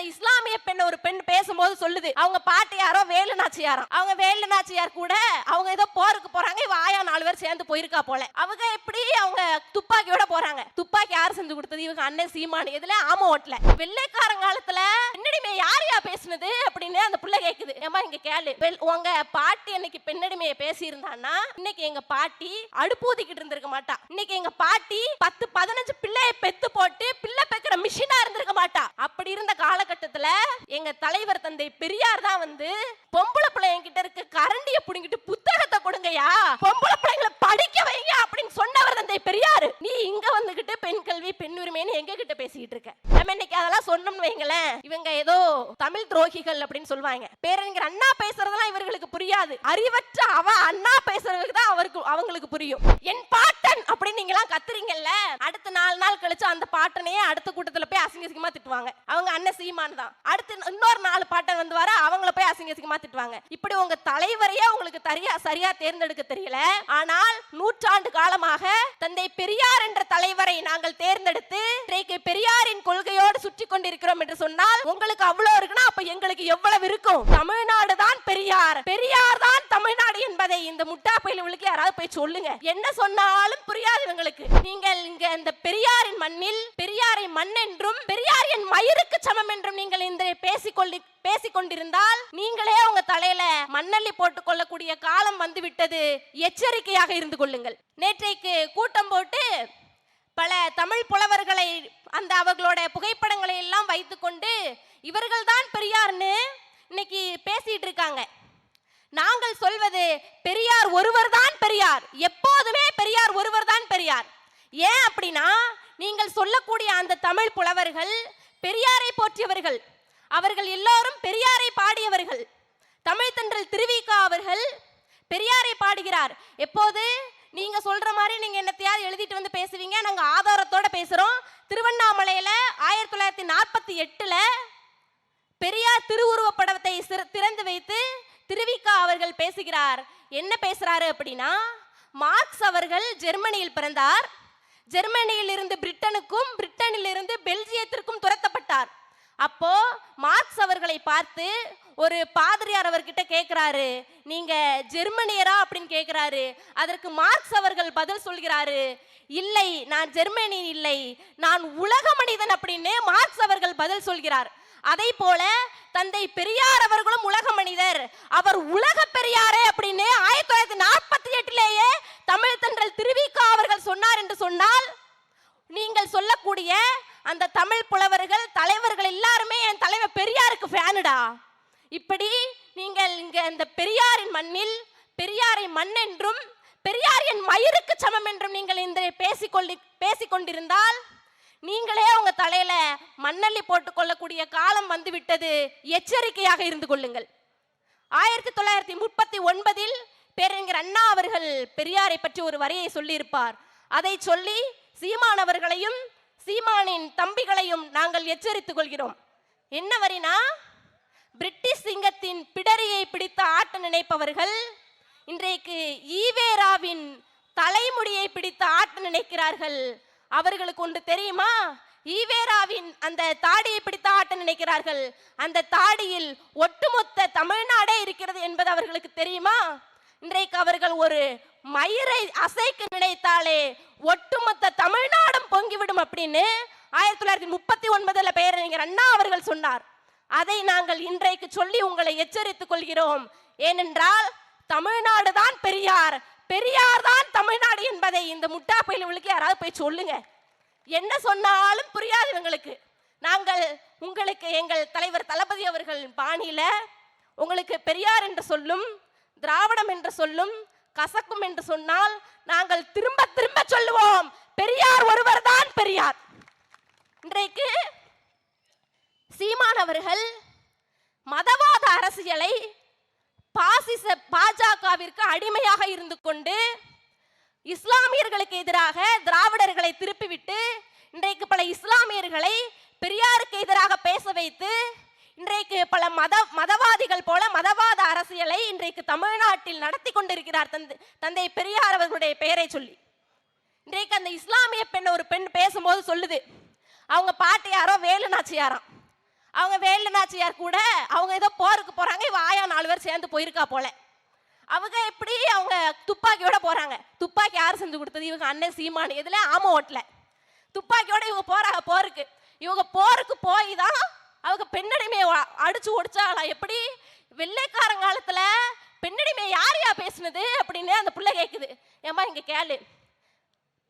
அந்த இஸ்லாமிய பெண் ஒரு பெண் பேசும்போது சொல்லுது அவங்க பாட்டு யாரோ வேலு நாச்சியாரம் அவங்க வேலு நாச்சியார் கூட அவங்க ஏதோ போருக்கு போறாங்க இவ ஆயா நாலு பேர் சேர்ந்து போயிருக்கா போல. அவங்க எப்படி அவங்க துப்பாக்கியோட போறாங்க? துப்பாக்கி யார் செஞ்சு கொடுத்தது? இவங்க அண்ணன் சீமானு. எதுல ஆம ஓட்டல. வெள்ளைக்காரன் காலத்துல பெண்ணடிமையை யார் யா பேசுனது அப்படின்னு அந்த பிள்ளை கேக்குது. ஏமா இங்க கேளு. வெள்- உங்க பாட்டி இன்னைக்கு பெண்ணடிமையை பேசி இருந்தான்னா இன்னைக்கு எங்க பாட்டி அடுப்பு ஊதிக்கிட்டு இருந்திருக்க மாட்டா. இன்னைக்கு எங்க பாட்டி பத்து பதினஞ்சு பிள்ளைய பெத்து போட்டு பிள்ளை பெக்கிற மிஷினா இருந்திருக்க மாட்டா. அப்படி இருந்த காலகட்டத்துல எங்க தலைவர் தந்தை பெரியார் தான் வந்து பொம்பளை பிள்ளைங்க கிட்ட இருக்க கரண்டிய புடுங்கிட்டு புத்தகத்தை கொடுங்கயா பொம்பளை பிள்ளைங்களை படிக்க வைங்க அப்படின்னு சொன்னவர் தந்தை பெரியார். நீ இங்க வந்துகிட்டு பெண் கல்வி பெண் உரிமைன்னு எங்க கிட்ட பேசிட்டு இருக்க. நம்ம இன்னைக்கு அதெல்லாம் சொன்னோம்னு வைங்களேன். இவங்க ஏதோ தமிழ் துரோகிகள் அப்படின்னு சொல்லுவாங்க. பேரறிஞர் அண்ணா பேசுறதெல்லாம் இவர்களுக்கு புரியாது. அறிவற்ற அவ அண்ணா பேசுறதுக்கு தான் அவருக்கு அவங்களுக்கு புரியும். என் பாட்டு நீங்க எல்லாம் கத்துறீங்கல்ல? அடுத்த நாலு நாள் கழிச்சு அந்த பாட்டனையே அடுத்த கூட்டத்துல போய் அசிங்க அசிங்கமா திட்டுவாங்க. அவங்க அண்ணன் சீமான் தான். அடுத்து இன்னொரு நாலு பாட்டன் வந்து வர அவங்கள போய் அசிங்க அசிங்கமா திட்டுவாங்க. இப்படி உங்க தலைவரையே உங்களுக்கு தரியா சரியா தேர்ந்தெடுக்க தெரியல. ஆனால் நூற்றாண்டு காலமாக தந்தை பெரியார் என்ற தலைவரை நாங்கள் தேர்ந்தெடுத்து இன்றைக்கு பெரியாரின் கொள்கையோடு சுற்றி கொண்டிருக்கிறோம் என்று சொன்னால் உங்களுக்கு அவ்வளவு இருக்குன்னா அப்ப எங்களுக்கு எவ்வளவு இருக்கும்? தமிழ்நாடு தான் பெரியார். பெரியார் என்பதை இந்த முட்டா பயிலுக்கு யாராவது போய் சொல்லுங்க. என்ன சொன்னாலும் புரியாது இவங்களுக்கு. நீங்கள் இங்க இந்த பெரியாரின் மண்ணில் பெரியாரை மண் என்றும் பெரியார் என் மயிருக்கு சமம் என்றும் நீங்கள் இந்த பேசிக்கொள்ளி பேசிக்கொண்டிருந்தால் நீங்களே உங்க தலையில மண்ணள்ளி போட்டுக் கொள்ளக்கூடிய காலம் வந்துவிட்டது. எச்சரிக்கையாக இருந்து கொள்ளுங்கள். நேற்றைக்கு கூட்டம் போட்டு பல தமிழ் புலவர்களை அந்த அவர்களோட புகைப்படங்களை எல்லாம் வைத்துக்கொண்டு இவர்கள்தான் பெரியார்னு இன்னைக்கு பேசிட்டு இருக்காங்க. நாங்கள் சொல்வது பெரியார் ஒருவர் தான் பெரியார். எப்போதுமே பெரியார் ஒருவர் தான் பெரியார். ஏன் அப்படின்னா நீங்கள் சொல்லக்கூடிய அந்த தமிழ் புலவர்கள் பெரியாரை போற்றியவர்கள். அவர்கள் எல்லோரும் பெரியாரை பாடியவர்கள். தமிழ்த்தன்றல் திருவிகா திருவிக்கா அவர்கள் பெரியாரை பாடுகிறார். எப்போது? நீங்க சொல்ற மாதிரி நீங்க என்னத்தையாவது எழுதிட்டு வந்து பேசுவீங்க. நாங்க ஆதாரத்தோட பேசுறோம். திருவண்ணாமலையில ஆயிரத்தி தொள்ளாயிரத்தி நாற்பத்தி எட்டுல பெரியார் திருவுருவ படத்தை திறந்து வைத்து திருவிக்கா அவர்கள் பேசுகிறார். என்ன பேசுறாரு அப்படின்னா மார்க்ஸ் அவர்கள் ஜெர்மனியில் பிறந்தார். ஜெர்மனியில் இருந்து பிரிட்டனுக்கும் பிரிட்டனில் இருந்து பெல்ஜியத்திற்கும் துரத்தப்பட்டார். அப்போ மார்க்ஸ் அவர்களை பார்த்து ஒரு பாதிரியார் அவர்கிட்ட கேட்கிறாரு நீங்க ஜெர்மனியரா அப்படின்னு கேட்கிறாரு அதற்கு மார்க்ஸ் அவர்கள் பதில் சொல்கிறாரு. இல்லை நான் ஜெர்மனி இல்லை. நான் உலக மனிதன் அப்படின்னு மார்க்ஸ் அவர்கள் பதில் சொல்கிறார். அதை போல தந்தை பெரியார் அவர்களும் உலக மனிதர். அவர் உலக பெரியாரே அப்படின்னு ஆயிரத்தி தொள்ளாயிரத்தி நாற்பத்தி எட்டிலேயே தமிழ் தென்றல் திருவிக்கா அவர்கள் சொன்னார் என்று சொன்னால் நீங்கள் சொல்லக்கூடிய அந்த தமிழ் புலவர்கள் தலைவர்கள் எல்லாருமே என் தலைவர் பெரியாருக்கு ஃபேனுடா. இப்படி நீங்கள் இங்க இந்த பெரியாரின் மண்ணில் பெரியாரை மண் என்றும் பெரியார் என் மயிருக்கு சமம் என்றும் நீங்கள் இந்த பேசிக்கொள்ளி பேசிக்கொண்டிருந்தால் நீங்களே உங்க தலையில மண்ணள்ளி போட்டுக் கொள்ளக்கூடிய காலம் வந்து விட்டது எச்சரிக்கையாக இருந்து கொள்ளுங்கள். ஆயிரத்தி தொள்ளாயிரத்தி முப்பத்தி ஒன்பதில் பேரறிஞர் அண்ணா அவர்கள் பெரியாரை பற்றி ஒரு வரியை சொல்லியிருப்பார். அதை சொல்லி சீமான் அவர்களையும் சீமானின் தம்பிகளையும் நாங்கள் எச்சரித்துக் கொள்கிறோம். என்ன வரினா பிரிட்டிஷ் சிங்கத்தின் பிடரியை பிடித்து ஆட்ட நினைப்பவர்கள் இன்றைக்கு ஈவேராவின் தலைமுடியை பிடித்து ஆட்ட நினைக்கிறார்கள். அவர்களுக்கு ஒன்று தெரியுமா? ஈவேராவின் அந்த தாடியை பிடித்து ஆட்ட நினைக்கிறார்கள். அந்த தாடியில் ஒட்டுமொத்த தமிழ்நாடே இருக்கிறது என்பது அவர்களுக்கு தெரியுமா? இன்றைக்கு அவர்கள் ஒரு மயிரை அசைக்க நினைத்தாலே ஒட்டுமொத்த தமிழ்நாடும் பொங்கிவிடும் அப்படின்னு ஆயிரத்தி தொள்ளாயிரத்தி முப்பத்தி ஒன்பதுல பேரறிஞர் அண்ணா அவர்கள் சொன்னார். அதை நாங்கள் இன்றைக்கு சொல்லி உங்களை எச்சரித்துக் கொள்கிறோம். ஏனென்றால் தமிழ்நாடு தான் பெரியார். பெரியார் தான் தமிழ்நாடு என்பதை இந்த முட்டா உங்களுக்கு யாராவது போய் சொல்லுங்க. என்ன சொன்னாலும் புரியாது இவங்களுக்கு. நாங்கள் உங்களுக்கு எங்கள் தலைவர் தளபதி அவர்கள் பாணியில உங்களுக்கு பெரியார் என்று சொல்லும் திராவிடம் என்று சொல்லும் கசக்கும் என்று சொன்னால் நாங்கள் திரும்ப திரும்ப சொல்லுவோம். பெரியார் ஒருவர் தான் பெரியார். இன்றைக்கு சீமான் அவர்கள் மதவாத அரசியலை பாசிச பாஜகவிற்கு அடிமையாக இருந்து கொண்டு இஸ்லாமியர்களுக்கு எதிராக திராவிடர்களை திருப்பிவிட்டு இன்றைக்கு பல இஸ்லாமியர்களை பெரியாருக்கு எதிராக பேச வைத்து இன்றைக்கு பல மத மதவாதிகள் போல மதவாத அரசியலை இன்றைக்கு தமிழ்நாட்டில் நடத்தி கொண்டிருக்கிறார் தந்தை தந்தை பெரியார் அவர்களுடைய பெயரை சொல்லி. இன்றைக்கு அந்த இஸ்லாமிய பெண் ஒரு பெண் பேசும்போது சொல்லுது. அவங்க பாட்டு யாரோ வேலு நாச்சியாராம் அவங்க வேலு நாச்சியார் கூட அவங்க ஏதோ போருக்கு போகிறாங்க இவன் ஆயா நாலு பேர் சேர்ந்து போயிருக்கா போல. அவங்க எப்படி அவங்க துப்பாக்கியோட போகிறாங்க துப்பாக்கி யார் செஞ்சு கொடுத்தது? இவங்க அண்ணன் சீமானு. இதில் ஆம ஓட்டல. துப்பாக்கியோட இவங்க போகிறாங்க போருக்கு. இவங்க போருக்கு போய் தான் அவங்க பெண்ணடிமையை அடிச்சு ஒடிச்சாங்களா எப்படி? வெள்ளைக்காரங்காலத்துல பெண்ணடிமை யார் யா பேசுனது? அப்படின்னு அந்த பிள்ளை கேட்குது ஏம்மா இங்கே கேளு.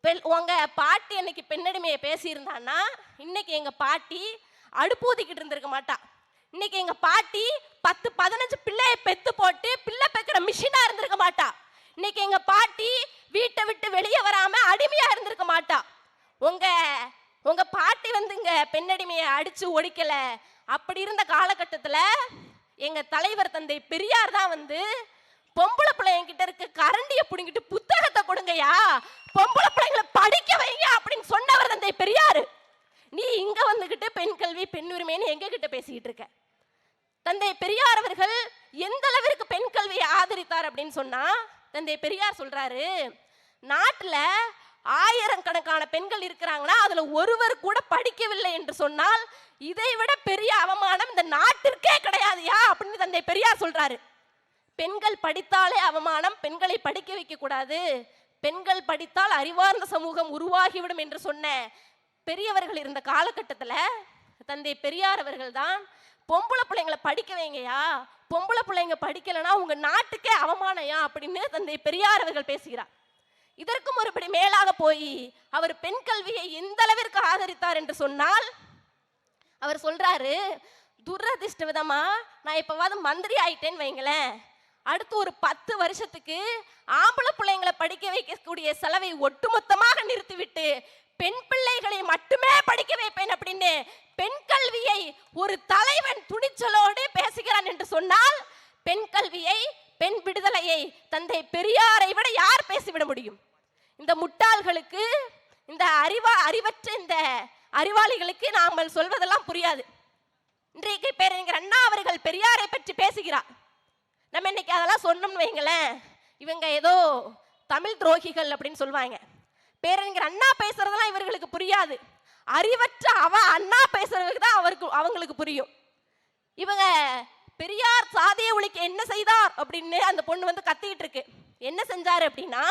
பெண் உங்கள் பாட்டி அன்னைக்கு பெண்ணடிமையை பேசியிருந்தான்னா இன்னைக்கு எங்கள் பாட்டி அடுப்பு ஊதிக்கிட்டு இருந்திருக்க மாட்டா. இன்னைக்கு எங்க பாட்டி பத்து பதினஞ்சு பிள்ளைய பெத்து போட்டு பிள்ளை பெக்கிற மிஷினா இருந்திருக்க மாட்டா. இன்னைக்கு எங்க பாட்டி வீட்டை விட்டு வெளியே வராம அடிமையா இருந்திருக்க மாட்டா. உங்க உங்க பாட்டி வந்து இங்க பெண்ணடிமையை அடிச்சு ஒழிக்கல அப்படி இருந்த காலகட்டத்துல எங்க தலைவர் தந்தை பெரியார் தான் வந்து பொம்பளை பிள்ளைங்கிட்ட இருக்கு இருக்க கரண்டிய புத்தகத்தை கொடுங்கய்யா. பொம்பளை பிள்ளைங்களை படிக்க வைங்க அப்படின்னு சொன்னவர் தந்தை பெரியாரு. நீ இங்க வந்துகிட்டு பெண் கல்வி பெண் உரிமைன்னு எங்க கிட்ட பேசிக்கிட்டு இருக்க? தந்தை பெரியார் அவர்கள் எந்த அளவிற்கு பெண் கல்வியை ஆதரித்தார் அப்படின்னு சொன்னா தந்தை பெரியார் சொல்றாரு நாட்டுல ஆயிரம் கணக்கான பெண்கள் இருக்கிறாங்கன்னா அதுல ஒருவர் கூட படிக்கவில்லை என்று சொன்னால் இதை விட பெரிய அவமானம் இந்த நாட்டிற்கே கிடையாதுயா? அப்படின்னு தந்தை பெரியார் சொல்றாரு. பெண்கள் படித்தாலே அவமானம் பெண்களை படிக்க வைக்க கூடாது பெண்கள் படித்தால் அறிவார்ந்த சமூகம் உருவாகிவிடும் என்று சொன்ன பெரியவர்கள் இருந்த காலகட்டத்துல தந்தை பெரியார் அவர்கள் தான் பொம்பளை பிள்ளைங்களை படிக்க வைங்கயா பொம்பளை பிள்ளைங்க படிக்கலைன்னா உங்க நாட்டுக்கே அவமானயா அப்படின்னு தந்தை பெரியார் அவர்கள் பேசுகிறார். இதற்கும் ஒருபடி மேலாக போய் அவர் பெண் கல்வியை எந்த அளவிற்கு ஆதரித்தார் என்று சொன்னால் அவர் சொல்றாரு துரதிர்ஷ்ட விதமா நான் இப்போவாது மந்திரி ஆயிட்டேன்னு வைங்களேன் அடுத்து ஒரு பத்து வருஷத்துக்கு ஆம்பளை பிள்ளைங்களை படிக்க வைக்கக்கூடிய செலவை ஒட்டுமொத்தமாக நிறுத்திவிட்டு பெண் பிள்ளைகளை மட்டுமே படிக்க வைப்பேன் அப்படின்னு பெண் கல்வியை ஒரு தலைவன் துணிச்சலோடு பேசுகிறான் என்று சொன்னால் பெண் கல்வியை பெண் விடுதலையை தந்தை பெரியாரை விட யார் பேசிவிட முடியும்? இந்த முட்டாள்களுக்கு இந்த அறிவா அறிவற்ற இந்த அறிவாளிகளுக்கு நாங்கள் சொல்வதெல்லாம் புரியாது. இன்றைக்கு பேரறிஞர் அண்ணா அவர்கள் பெரியாரை பற்றி பேசுகிறார். நம்ம இன்னைக்கு அதெல்லாம் சொன்னோம்னு வைங்களேன். இவங்க ஏதோ தமிழ் துரோகிகள் அப்படின்னு சொல்லுவாங்க. பேரறிஞர் அண்ணா பேசுறதெல்லாம் இவர்களுக்கு புரியாது. அறிவற்ற அவ அண்ணா பேசுறதுக்கு தான் அவருக்கு அவங்களுக்கு புரியும். இவங்க பெரியார் சாதிய ஒழிக்க என்ன செய்தார் அப்படின்னு அந்த பொண்ணு வந்து கத்திக்கிட்டு இருக்கு. என்ன செஞ்சாரு அப்படின்னா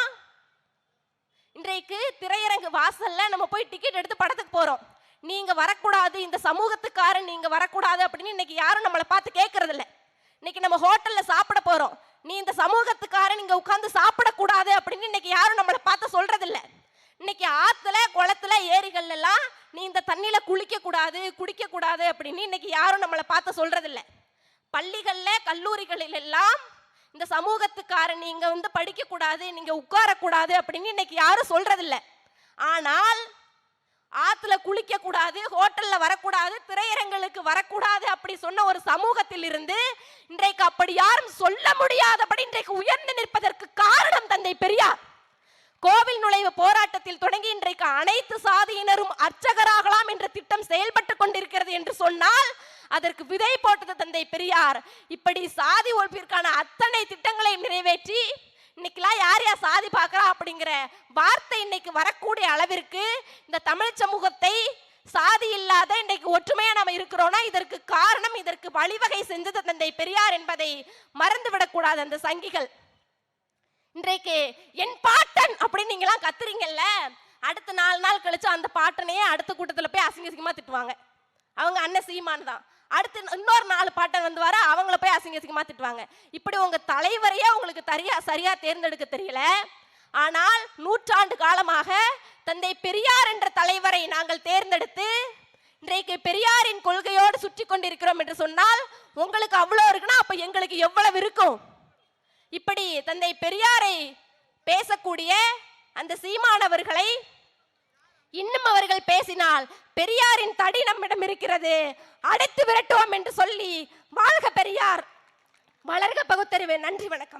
இன்றைக்கு திரையரங்கு வாசல்ல நம்ம போய் டிக்கெட் எடுத்து படத்துக்கு போறோம். நீங்க வரக்கூடாது இந்த சமூகத்துக்காரன் நீங்க வரக்கூடாது அப்படின்னு இன்னைக்கு யாரும் நம்மளை பார்த்து கேட்கறதில்ல இன்னைக்கு நம்ம ஹோட்டல்ல சாப்பிட போறோம். நீ இந்த சமூகத்துக்காரன் நீங்க உட்கார்ந்து சாப்பிடக்கூடாது அப்படின்னு இன்னைக்கு யாரும் நம்மளை பார்த்து சொல்றது இல்ல இன்னைக்கு ஆத்துல குளத்துல ஏரிகள்ல எல்லாம் நீ இந்த தண்ணியில குளிக்க கூடாது குடிக்க கூடாது அப்படின்னு இன்னைக்கு யாரும் நம்மளை பார்த்து சொல்றது இல்ல பள்ளிகள்ல கல்லூரிகளில் எல்லாம் இந்த சமூகத்துக்காரன் நீங்க வந்து படிக்க கூடாது நீங்க உட்கார கூடாது அப்படின்னு இன்னைக்கு யாரும் சொல்றதில்ல. ஆனால் ஆத்துல குளிக்க கூடாது ஹோட்டல்ல வரக்கூடாது திரையரங்களுக்கு வரக்கூடாது அப்படி சொன்ன ஒரு சமூகத்தில் இருந்து இன்றைக்கு அப்படி யாரும் சொல்ல முடியாதபடி இன்றைக்கு உயர்ந்து நிற்பதற்கு காரணம் தந்தை பெரியார். கோவில் நுழைவு போராட்டத்தில் தொடங்கி இன்றைக்கு அனைத்து சாதியினரும் அர்ச்சகராகலாம் என்ற திட்டம் செயல்பட்டு கொண்டிருக்கிறது என்று சொன்னால் அதற்கு விதை போட்டது தந்தை பெரியார். இப்படி சாதி ஒழிப்பிற்கான அத்தனை திட்டங்களை நிறைவேற்றி இன்னைக்கெல்லாம் யார் யார் சாதி பார்க்குறா அப்படிங்கிற வார்த்தை இன்னைக்கு வரக்கூடிய அளவிற்கு இந்த தமிழ் சமூகத்தை சாதி இல்லாத இன்னைக்கு ஒற்றுமையா நாம இருக்கிறோம்னா இதற்கு காரணம் இதற்கு வழிவகை செஞ்சது தந்தை பெரியார் என்பதை மறந்து விடக்கூடாது அந்த சங்கிகள். இன்றைக்கு என் பாட்டன் அப்படின்னு நீங்களாம் கத்துறீங்கல்ல அடுத்த நாலு நாள் கழிச்சு அந்த பாட்டனையே அடுத்த கூட்டத்தில் போய் அசிங்க அசிங்கமா திட்டுவாங்க. அவங்க அண்ணன் சீமான் தான். அடுத்து இன்னொரு நாலு பாட்டை வந்து வர அவங்கள போய் அசிங்க அசிங்கமா திட்டுவாங்க இப்படி உங்க தலைவரையே உங்களுக்கு தரியா சரியா தேர்ந்தெடுக்க தெரியல. ஆனால் நூற்றாண்டு காலமாக தந்தை பெரியார் என்ற தலைவரை நாங்கள் தேர்ந்தெடுத்து இன்றைக்கு பெரியாரின் கொள்கையோடு சுற்றி கொண்டிருக்கிறோம் என்று சொன்னால் உங்களுக்கு அவ்வளோ இருக்குன்னா அப்ப எங்களுக்கு எவ்வளவு இருக்கும்? இப்படி தந்தை பெரியாரை பேசக்கூடிய அந்த சீமானவர்களை இன்னும் அவர்கள் பேசினால் பெரியாரின் தடி நம்மிடம் இருக்கிறது. அடைத்து விரட்டுவோம் என்று சொல்லி வாழ்க பெரியார். வளர்க பகுத்தறிவு. நன்றி வணக்கம்.